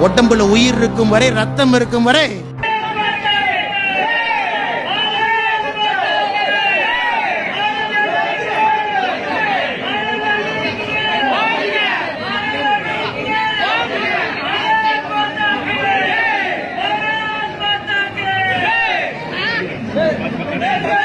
உடம்புல உயிர் இருக்கும் வரை ரத்தம் இருக்கும் வரை Yeah.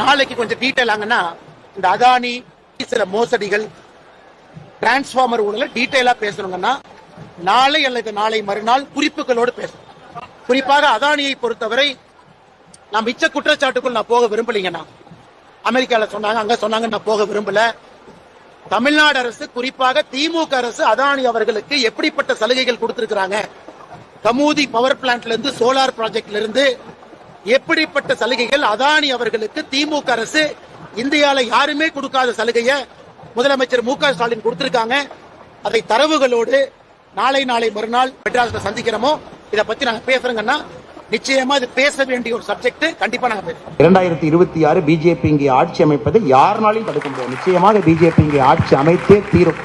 நாளைக்கு கொஞ்சம் டீட்டெயில் ஆங்கன்னா இந்த அதானி சில மோசடிகள் டிரான்ஸ்ஃபார்மர் ஊழல டீட்டெயிலா பேசணுங்கன்னா நாளை அல்லது நாளை மறுநாள் குறிப்புகளோடு பேசணும் குறிப்பாக அதானியை பொறுத்தவரை நான் மிச்ச குற்றச்சாட்டுக்குள் நான் போக விரும்பலைங்கண்ணா. அமெரிக்காவில் சொன்னாங்க அங்க சொன்னாங்க நான் போக விரும்பல. தமிழ்நாடு அரசு குறிப்பாக திமுக அரசு அதானி அவர்களுக்கு எப்படிப்பட்ட சலுகைகள் கொடுத்திருக்கிறாங்க? கமூதி பவர் பிளான்ட்ல இருந்து சோலார் ப்ராஜெக்ட்ல இருந்து எப்படிப்பட்ட சலுகைகள் அதானி அவர்களுக்கு திமுக அரசு இந்தியால யாருமே கொடுக்காத சலுகையை முதலமைச்சர் மு க ஸ்டாலின் கொடுத்திருக்காங்க. அதை தரவுகளோடு நாளை நாளை மறுநாள் மெட்ராஸ்ல சந்திக்கிறோமோ இதை பத்தி நாங்க பேசுறோங்கன்னா நிச்சயமா இது பேச வேண்டிய ஒரு சப்ஜெக்ட் கண்டிப்பா நாங்க பேசுறோம். இரண்டாயிரத்தி இருபத்தி ஆறு பிஜேபி இங்கே ஆட்சி அமைப்பதை யாருனாலையும் தடுக்க முடியாது நிச்சயமாக பிஜேபி இங்கே ஆட்சி அமைத்தே தீரும்.